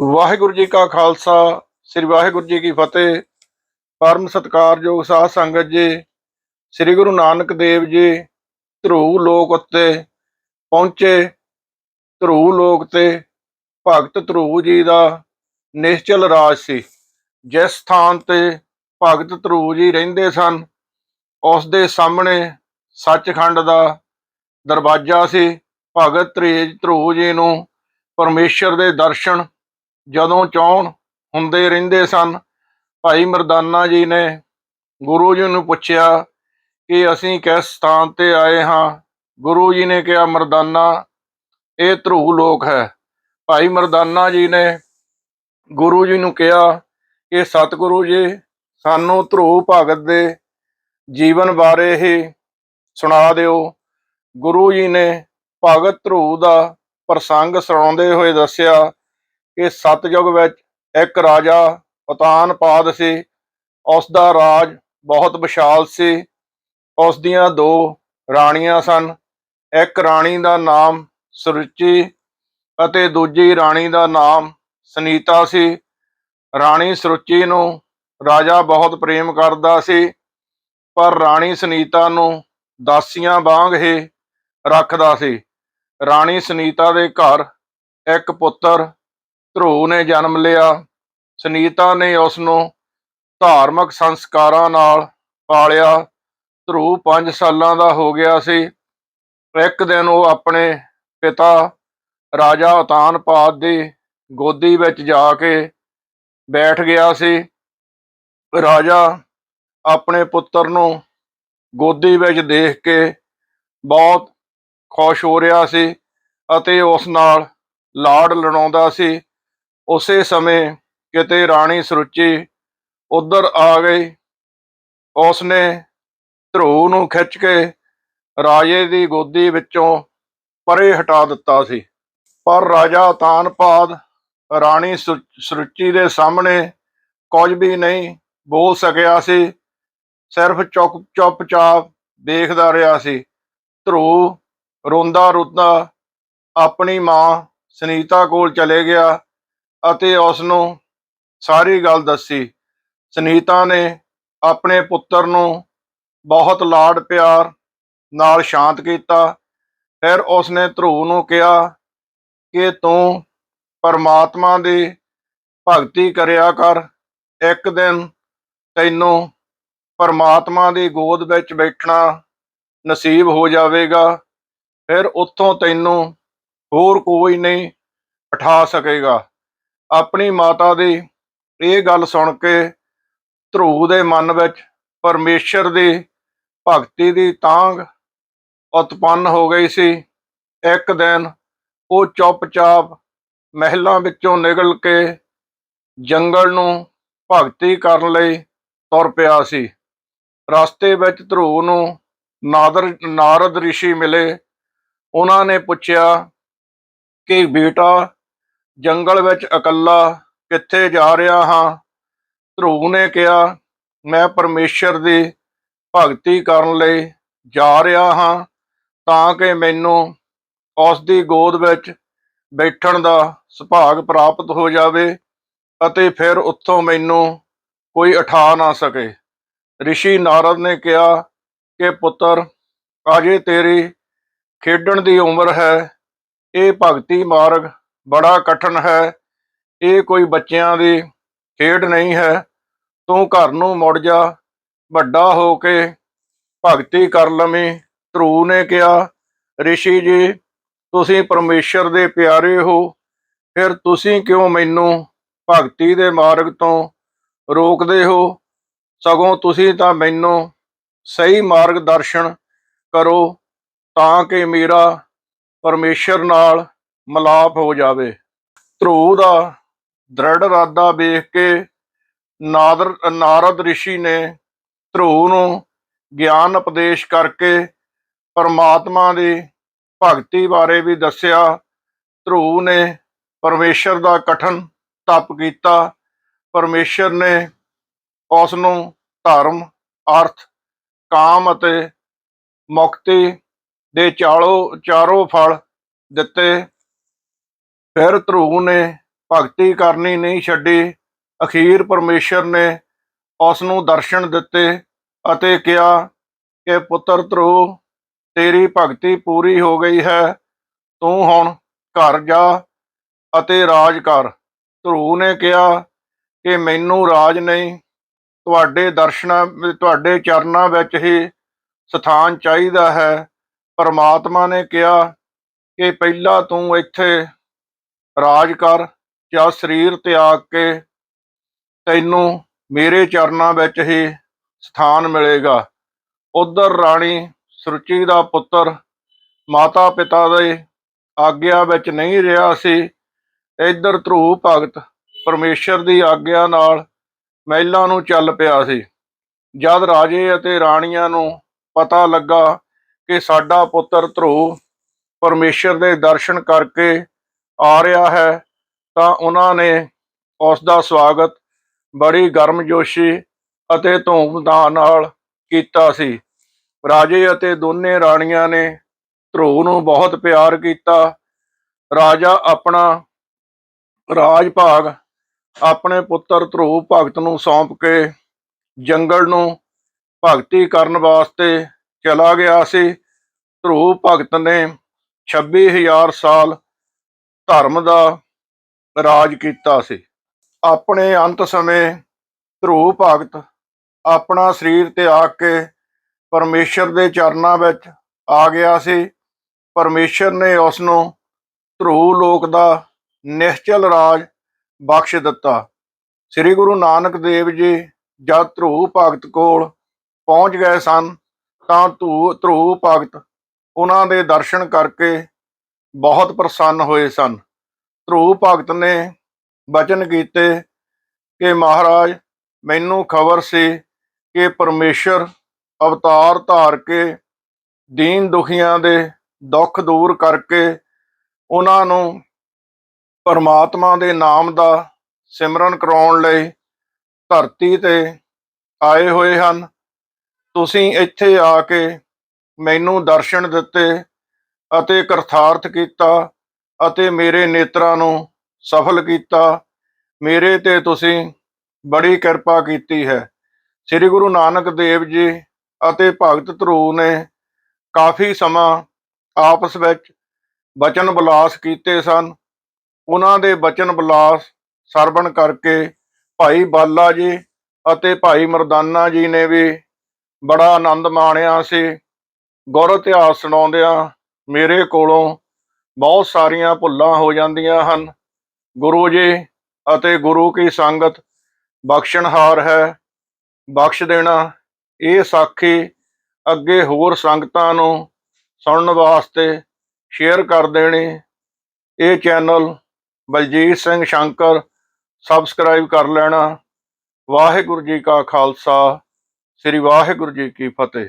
ਵਾਹਿਗੁਰੂ ਜੀ ਕਾ ਖਾਲਸਾ, ਸ੍ਰੀ ਵਾਹਿਗੁਰੂ ਜੀ ਕੀ ਫਤਿਹ। ਪਰਮ ਸਤਿਕਾਰਯੋਗ ਸਾਧ ਸੰਗਤ ਜੀ, ਸ੍ਰੀ ਗੁਰੂ ਨਾਨਕ ਦੇਵ ਜੀ, ਧਰੂ ਲੋਕ ਉੱਤੇ ਪਹੁੰਚੇ। ਧਰੂ ਲੋਕ ਤੇ ਭਗਤ ਧਰੂ ਜੀ ਦਾ ਨਿਸ਼ਚਲ ਰਾਜ ਸੀ। ਜਿਸ ਸਥਾਨ ਤੇ ਭਗਤ ਧਰੂ ਜੀ ਰਹਿੰਦੇ ਸਨ, ਉਸ ਦੇ ਸਾਹਮਣੇ ਸੱਚਖੰਡ ਦਾ ਦਰਵਾਜ਼ਾ ਸੀ। ਭਗਤ ਤ੍ਰੇਜ ਧਰੂ ਜੀ ਨੂੰ ਪਰਮੇਸ਼ਰ ਦੇ ਦਰਸ਼ਨ ਜਦੋਂ ਚਾਹਣ ਹੁੰਦੇ ਰਹਿੰਦੇ ਸਨ, ਭਾਈ ਮਰਦਾਨਾ ਜੀ ਨੇ ਗੁਰੂ ਜੀ ਨੂੰ ਪੁੱਛਿਆ ਕਿ ਅਸੀਂ ਕਿਸ ਸਥਾਨ ਤੇ ਆਏ ਹਾਂ? ਗੁਰੂ ਜੀ ਨੇ ਕਿਹਾ, ਮਰਦਾਨਾ, ਇਹ ਧਰੂ ਲੋਕ ਹੈ। ਭਾਈ ਮਰਦਾਨਾ ਜੀ ਨੇ ਗੁਰੂ ਜੀ ਨੂੰ ਕਿਹਾ ਕਿ, ਸਤਿਗੁਰੂ ਜੀ, ਸਾਨੂੰ ਧਰੂ ਭਗਤ ਦੇ ਜੀਵਨ ਬਾਰੇ ਹੀ ਸੁਣਾ ਦਿਓ। ਗੁਰੂ ਜੀ ਨੇ ਭਗਤ ਧਰੂ ਦਾ ਪ੍ਰਸੰਗ ਸੁਣਾਉਂਦੇ ਹੋਏ ਦੱਸਿਆ ਕਿ ਸਤਜੁਗ ਵਿੱਚ ਇੱਕ ਰਾਜਾ ਉਤਾਨਪਾਦ ਸੀ। ਉਸ ਦਾ ਰਾਜ ਬਹੁਤ ਵਿਸ਼ਾਲ ਸੀ। ਉਸ ਦੀਆਂ ਦੋ ਰਾਣੀਆਂ ਸਨ। ਇੱਕ ਰਾਣੀ ਦਾ ਨਾਮ ਸੁਰੁਚੀ ਅਤੇ ਦੂਜੀ ਰਾਣੀ ਦਾ ਨਾਮ ਸੁਨੀਤਾ ਸੀ। ਰਾਣੀ ਸੁਰੁਚੀ ਨੂੰ ਰਾਜਾ ਬਹੁਤ ਪ੍ਰੇਮ ਕਰਦਾ ਸੀ, ਪਰ ਰਾਣੀ ਸੁਨੀਤਾ ਨੂੰ ਦਾਸੀਆਂ ਵਾਂਗ ਹੀ ਰੱਖਦਾ ਸੀ। ਰਾਣੀ ਸੁਨੀਤਾ ਦੇ ਘਰ ਇੱਕ ਪੁੱਤਰ ਧਰੂ ਨੇ ਜਨਮ ਲਿਆ, ਸੁਨੀਤਾ ਨੇ ਉਸ ਨੂੰ ਧਾਰਮਿਕ ਸੰਸਕਾਰਾਂ ਨਾਲ ਪਾਲਿਆ। ਧਰੂ 5 ਸਾਲਾਂ ਦਾ ਹੋ ਗਿਆ ਸੀ। ਇੱਕ ਦਿਨ ਉਹ ਆਪਣੇ ਪਿਤਾ ਰਾਜਾ ਉਤਾਨਪਾਦ ਦੀ ਗੋਦੀ ਵਿੱਚ ਜਾ ਕੇ ਬੈਠ ਗਿਆ ਸੀ। ਰਾਜਾ ਆਪਣੇ ਪੁੱਤਰ ਨੂੰ ਗੋਦੀ ਵਿੱਚ ਦੇਖ ਕੇ ਬਹੁਤ ਖੁਸ਼ ਹੋ ਰਿਹਾ ਸੀ ਅਤੇ ਉਸ ਨਾਲ ਲਾੜ ਲੜਾਉਂਦਾ ਸੀ। ਉਸੇ ਸਮੇਂ ਕਿਤੇ ਰਾਣੀ ਸਰੁੱਚੀ ਉਧਰ ਆ ਗਈ। ਉਸਨੇ ਧਰੂ ਨੂੰ ਖਿੱਚ ਕੇ ਰਾਜੇ ਦੀ ਗੋਦੀ ਵਿੱਚੋਂ ਪਰੇ ਹਟਾ ਦਿੱਤਾ ਸੀ। ਪਰ ਰਾਜਾ ਤਾਨਪਾਦ ਰਾਣੀ ਸੁ- ਸੁਰੁਚੀ ਦੇ ਸਾਹਮਣੇ ਕੁਝ ਵੀ ਨਹੀਂ ਬੋਲ ਸਕਿਆ ਸੀ। ਸਿਰਫ ਚੁੱਪ, ਚੁੱਪਚਾਪ ਦੇਖਦਾ ਰਿਹਾ ਸੀ। ਧਰੂ ਰੋਂਦਾ ਰੋਂਦਾ ਆਪਣੀ ਮਾਂ ਸੁਨੀਤਾ ਕੋਲ ਚਲੇ ਗਿਆ। ਅਤੇ ਉਸ ਨੂੰ ਸਾਰੀ ਗੱਲ ਦੱਸੀ। ਸੁਨੀਤਾ ਨੇ ਆਪਣੇ ਪੁੱਤਰ ਨੂੰ ਬਹੁਤ ਲਾਡ ਪਿਆਰ ਨਾਲ ਸ਼ਾਂਤ ਕੀਤਾ। ਫਿਰ ਉਸਨੇ ਧਰੂ ਨੂੰ ਕਿਹਾ ਕਿ ਤੂੰ ਪਰਮਾਤਮਾ ਦੀ ਭਗਤੀ ਕਰਿਆ ਕਰ। ਇੱਕ ਦਿਨ ਤੈਨੂੰ ਪਰਮਾਤਮਾ ਦੀ ਗੋਦ ਵਿੱਚ ਬੈਠਣਾ ਨਸੀਬ ਹੋ ਜਾਵੇਗਾ। ਫਿਰ ਉੱਥੋਂ ਤੈਨੂੰ ਹੋਰ ਕੋਈ ਨਹੀਂ ਉਠਾ ਸਕੇਗਾ। ਆਪਣੀ ਮਾਤਾ ਦੀ ਇਹ ਗੱਲ ਸੁਣ ਕੇ ਧਰੂ ਦੇ ਮਨ ਵਿੱਚ ਪਰਮੇਸ਼ਰ ਦੀ ਭਗਤੀ ਦੀ ਤਾਂਗ ਉਤਪੰਨ ਹੋ ਗਈ ਸੀ। ਇੱਕ ਦਿਨ ਉਹ ਚੁੱਪਚਾਪ ਮਹਿਲਾਂ ਵਿੱਚੋਂ ਨਿਕਲ ਕੇ ਜੰਗਲ ਨੂੰ ਭਗਤੀ ਕਰਨ ਲਈ ਤੁਰ ਪਿਆ ਸੀ। ਰਸਤੇ ਵਿੱਚ ਧਰੂ ਨੂੰ ਨਾਦਰ, ਨਾਰਦ ਰਿਸ਼ੀ ਮਿਲੇ। ਉਹਨਾਂ ਨੇ ਪੁੱਛਿਆ ਕਿ ਬੇਟਾ ਜੰਗਲ ਵਿੱਚ ਇਕੱਲਾ ਕਿੱਥੇ ਜਾ ਰਿਹਾ ਹਾਂ? ਧਰੂ ਨੇ ਕਿਹਾ, ਮੈਂ ਪਰਮੇਸ਼ਰ ਦੀ ਭਗਤੀ ਕਰਨ ਲਈ ਜਾ ਰਿਹਾ ਹਾਂ, ਤਾਂ ਕਿ ਮੈਨੂੰ ਉਸ ਦੀ ਗੋਦ ਵਿੱਚ ਬੈਠਣ ਦਾ ਸੁਭਾਗ ਪ੍ਰਾਪਤ ਹੋ ਜਾਵੇ ਅਤੇ ਫਿਰ ਉੱਥੋਂ ਮੈਨੂੰ ਕੋਈ ਉਠਾ ਨਾ ਸਕੇ। ਰਿਸ਼ੀ ਨਾਰਦ ਨੇ ਕਿਹਾ ਕਿ ਪੁੱਤਰ ਅਜੇ ਤੇਰੀ ਖੇਡਣ ਦੀ ਉਮਰ ਹੈ। ਇਹ ਭਗਤੀ ਮਾਰਗ ਬੜਾ ਕਠਨ ਹੈ। ਇਹ ਕੋਈ ਬੱਚਿਆਂ ਦੀ ਖੇਡ ਨਹੀਂ ਹੈ। ਤੂੰ ਘਰ ਨੂੰ ਮੁੜ ਜਾ। ਵੱਡਾ ਹੋ ਕੇ ਭਗਤੀ ਕਰ ਲਵੇਂ। ਧਰੂ ਨੇ ਕਿਹਾ, ਰਿਸ਼ੀ ਜੀ, ਤੁਸੀਂ ਪਰਮੇਸ਼ਰ ਦੇ ਪਿਆਰੇ ਹੋ। ਫਿਰ ਤੁਸੀਂ ਕਿਉਂ ਮੈਨੂੰ ਭਗਤੀ ਦੇ ਮਾਰਗ ਤੋਂ ਰੋਕਦੇ ਹੋ? ਸਗੋਂ ਤੁਸੀਂ ਤਾਂ ਮੈਨੂੰ ਸਹੀ ਮਾਰਗ ਦਰਸ਼ਨ ਕਰੋ ਤਾਂ ਕਿ ਮੇਰਾ ਪਰਮੇਸ਼ਰ ਨਾਲ ਮਲਾਪ ਹੋ ਜਾਵੇ। ਧਰੂ ਦਾ ਦ੍ਰਿੜ ਇਰਾਦਾ ਵੇਖ ਕੇ ਨਾਦਰ, ਨਾਰਦ ਰਿਸ਼ੀ ਨੇ ਧਰੂ ਨੂੰ ਗਿਆਨ ਉਪਦੇਸ਼ ਕਰਕੇ ਪਰਮਾਤਮਾ ਦੀ ਭਗਤੀ ਬਾਰੇ ਵੀ ਦੱਸਿਆ। ਧਰੂ ਨੇ ਪਰਮੇਸ਼ਰ ਦਾ ਕਠਨ ਤਪ ਕੀਤਾ। ਪਰਮੇਸ਼ਰ ਨੇ ਉਸ ਨੂੰ ਧਰਮ, ਅਰਥ, ਕਾਮ ਅਤੇ ਮੁਕਤੀ ਦੇ ਚਾਲੋ, ਚਾਰੋਂ ਫਲ ਦਿੱਤੇ। ਫਿਰ ਧਰੂ ਨੇ ਭਗਤੀ ਕਰਨੀ ਨਹੀਂ ਛੱਡੀ। ਅਖੀਰ ਪਰਮੇਸ਼ਰ ਨੇ ਉਸ ਨੂੰ ਦਰਸ਼ਨ ਦਿੱਤੇ ਅਤੇ ਕਿਹਾ ਕਿ, ਪੁੱਤਰ ਧਰੂ, ਤੇਰੀ ਭਗਤੀ ਪੂਰੀ ਹੋ ਗਈ ਹੈ। ਤੂੰ ਹੁਣ ਘਰ ਜਾ ਅਤੇ ਰਾਜ ਕਰ। ਧਰੂ ਨੇ ਕਿਹਾ ਕਿ, ਮੈਨੂੰ ਰਾਜ ਨਹੀਂ। ਤੁਹਾਡੇ ਦਰਸ਼ਨਾਂ ਤੁਹਾਡੇ ਚਰਨਾਂ ਵਿੱਚ ਹੀ ਸਥਾਨ ਚਾਹੀਦਾ ਹੈ। ਪਰਮਾਤਮਾ ਨੇ ਕਿਹਾ ਕਿ, ਪਹਿਲਾਂ ਤੂੰ ਇੱਥੇ ਰਾਜ ਕਰ ਜਾਂ ਸਰੀਰ ਤਿਆਗ ਕੇ ਤੈਨੂੰ ਮੇਰੇ ਚਰਨਾਂ ਵਿੱਚ ਹੀ ਸਥਾਨ ਮਿਲੇਗਾ। ਉਧਰ ਰਾਣੀ ਸੁਰਚੀ ਦਾ ਪੁੱਤਰ ਮਾਤਾ ਪਿਤਾ ਦੇ ਆਗਿਆ ਵਿੱਚ ਨਹੀਂ ਰਿਹਾ ਸੀ। ਇੱਧਰ ਧਰੂ ਭਗਤ ਪਰਮੇਸ਼ਰ ਦੀ ਆਗਿਆ ਨਾਲ ਮਹਿਲਾਂ ਨੂੰ ਚੱਲ ਪਿਆ ਸੀ। ਜਦ ਰਾਜੇ ਅਤੇ ਰਾਣੀਆਂ ਨੂੰ ਪਤਾ ਲੱਗਾ ਕਿ ਸਾਡਾ ਪੁੱਤਰ ਧਰੂ ਪਰਮੇਸ਼ਰ ਦੇ ਦਰਸ਼ਨ ਕਰਕੇ ਆ ਰਿਹਾ ਹੈ, ਤਾਂ ਉਹਨਾਂ ਨੇ ਉਸ ਦਾ ਸਵਾਗਤ ਬੜੀ ਗਰਮਜੋਸ਼ੀ ਅਤੇ ਧੂਮਧਾਮ ਨਾਲ ਕੀਤਾ ਸੀ। ਰਾਜੇ ਅਤੇ ਦੋਨੇ ਰਾਣੀਆਂ ਨੇ ਧਰੂ ਨੂੰ ਬਹੁਤ ਪਿਆਰ ਕੀਤਾ। ਰਾਜਾ ਆਪਣਾ ਰਾਜ ਭਾਗ ਆਪਣੇ ਪੁੱਤਰ ਧਰੂ ਭਗਤ ਨੂੰ ਸੌਂਪ ਕੇ ਜੰਗਲ ਨੂੰ ਭਗਤੀ ਕਰਨ ਵਾਸਤੇ ਚਲਾ ਗਿਆ ਸੀ। ਧਰੂ ਭਗਤ ਨੇ 26000 ਸਾਲ ਧਰਮ ਦਾ ਰਾਜ ਕੀਤਾ ਸੀ। ਆਪਣੇ ਅੰਤ ਸਮੇਂ ਧਰੂ ਭਗਤ ਆਪਣਾ ਸਰੀਰ ਤਿਆਗ ਕੇ ਪਰਮੇਸ਼ਰ ਦੇ ਚਰਨਾਂ ਵਿੱਚ ਆ ਗਿਆ ਸੀ। ਪਰਮੇਸ਼ਰ ਨੇ ਉਸ ਨੂੰ ਧਰੂ ਲੋਕ ਦਾ ਨਿਸ਼ਚਲ ਰਾਜ ਬਖਸ਼ ਦਿੱਤਾ। ਸ੍ਰੀ ਗੁਰੂ ਨਾਨਕ ਦੇਵ ਜੀ ਜਦ ਧਰੂ ਭਗਤ ਕੋਲ ਪਹੁੰਚ ਗਏ ਸਨ, ਤਾਂ ਧੂ, ਧਰੂ ਭਗਤ ਉਹਨਾਂ ਦੇ ਦਰਸ਼ਨ ਕਰਕੇ ਬਹੁਤ ਪ੍ਰਸੰਨ ਹੋਏ ਸਨ। ਧਰੂ ਭਗਤ ਨੇ ਬਚਨ ਕੀਤੇ ਕਿ ਮਹਾਰਾਜ, ਮੈਨੂੰ ਖਬਰ ਸੀ ਕਿ ਪਰਮੇਸ਼ਰ ਅਵਤਾਰ ਧਾਰ ਕੇ ਦੀਨ ਦੁਖੀਆਂ ਦੇ ਦੁੱਖ ਦੂਰ ਕਰਕੇ ਉਹਨਾਂ ਨੂੰ ਪਰਮਾਤਮਾ ਦੇ ਨਾਮ ਦਾ ਸਿਮਰਨ ਕਰਾਉਣ ਲਈ ਧਰਤੀ ਤੇ ਆਏ ਹੋਏ ਹਨ। ਤੁਸੀਂ ਇੱਥੇ ਆ ਕੇ ਮੈਨੂੰ ਦਰਸ਼ਨ ਦਿੱਤੇ ਅਤੇ ਕਰਥਾਰਥ ਕੀਤਾ ਅਤੇ ਮੇਰੇ ਨੇਤਰਾਂ ਨੂੰ ਸਫਲ ਕੀਤਾ। ਮੇਰੇ ਤੇ ਤੁਸੀਂ ਬੜੀ ਕਿਰਪਾ ਕੀਤੀ ਹੈ। ਸ੍ਰੀ ਗੁਰੂ ਨਾਨਕ ਦੇਵ ਜੀ ਅਤੇ ਭਗਤ ਧਰੂ ਨੇ ਕਾਫੀ ਸਮਾਂ ਆਪਸ ਵਿੱਚ ਬਚਨ ਵਿਲਾਸ ਕੀਤੇ ਸਨ। ਉਹਨਾਂ ਦੇ ਬਚਨ ਵਿਲਾਸ ਸਰਵਣ ਕਰਕੇ ਭਾਈ ਬਾਲਾ ਜੀ ਅਤੇ ਭਾਈ ਮਰਦਾਨਾ ਜੀ ਨੇ ਵੀ ਬੜਾ ਆਨੰਦ ਮਾਣਿਆ ਸੀ। ਗੁਰ ਇਤਿਹਾਸ ਸੁਣਾਉਂਦਿਆਂ ਮੇਰੇ ਕੋਲੋਂ ਬਹੁਤ ਸਾਰੀਆਂ ਭੁੱਲਾਂ ਹੋ ਜਾਂਦੀਆਂ ਹਨ। ਗੁਰੂ ਜੀ ਅਤੇ ਗੁਰੂ ਕੀ ਸੰਗਤ ਬਖਸ਼ਣਹਾਰ ਹੈ, ਬਖਸ਼ ਦੇਣਾ, ਇਹ ਸਾਖੀ ਅੱਗੇ ਹੋਰ ਸੰਗਤਾਂ ਨੂੰ ਸੁਣਨ ਵਾਸਤੇ ਸ਼ੇਅਰ ਕਰ ਦੇਣੀ। ਇਹ ਚੈਨਲ ਬਲਜੀਤ ਸਿੰਘ ਸ਼ੰਕਰ ਸਬਸਕ੍ਰਾਈਬ ਕਰ ਲੈਣਾ। ਵਾਹਿਗੁਰੂ ਜੀ ਕਾ ਖਾਲਸਾ, ਸ੍ਰੀ ਵਾਹਿਗੁਰੂ ਜੀ ਕੀ ਫਤਿਹ।